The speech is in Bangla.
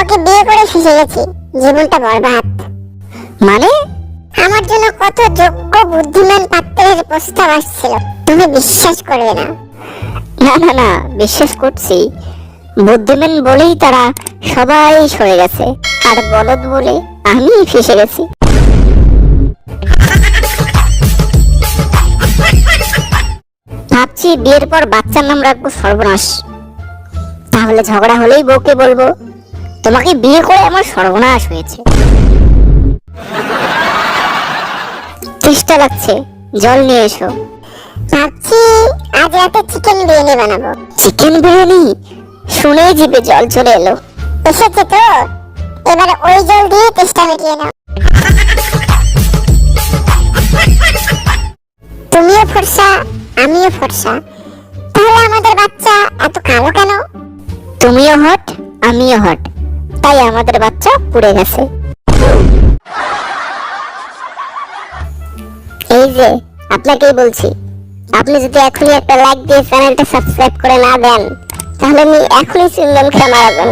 তোমাকে বিয়ে করে ফেসে গেছি। জীবনটা বরবাদ। মানে? আমার জন্য কত যোগ্য বুদ্ধিমান পাত্রের প্রস্তাব আসছিল। তুমি বিশ্বাস করবে না। না না না বিশ্বাস করছি। বুদ্ধিমান বলেই তারা সবাই সরে গেছে। আর বলদ বলে আমি ফেসে গেছি। ভাবছি বিয়ের পর বাচ্চার নাম রাখব সর্বনাশ। তাহলে ঝগড়া হলেই বউকে বলব। তোমাকে বিয়ে করে আমার সর্বনাশ হয়েছে। চেষ্টা লাগছে জল নিয়ে এসো। ভাবছি আজ রাতে চিকেন বিরিয়ানি বানাবো। চিকেন বিরিয়ানি? শুনে জিভে জল চলে এলো। এসেছে তো? এবার ওই জল দিয়ে তেষ্টা মিটিয়ে নাও। তুমিও ফর্সা আমিও ফর্সা। তাহলে আমাদের বাচ্চা এত কালো কেন? তুমিও হট আমিও হট। তাই আমাদের বাচ্চা পুড়ে গেছে। এই যে, আপনাকেই বলছি, আপনি যদি এখনই একটা লাইক দিয়ে চ্যানেলটা সাবস্ক্রাইব করে না দেন, তাহলে আমি এখনই চুইংগাম খেয়ে মারা যাব।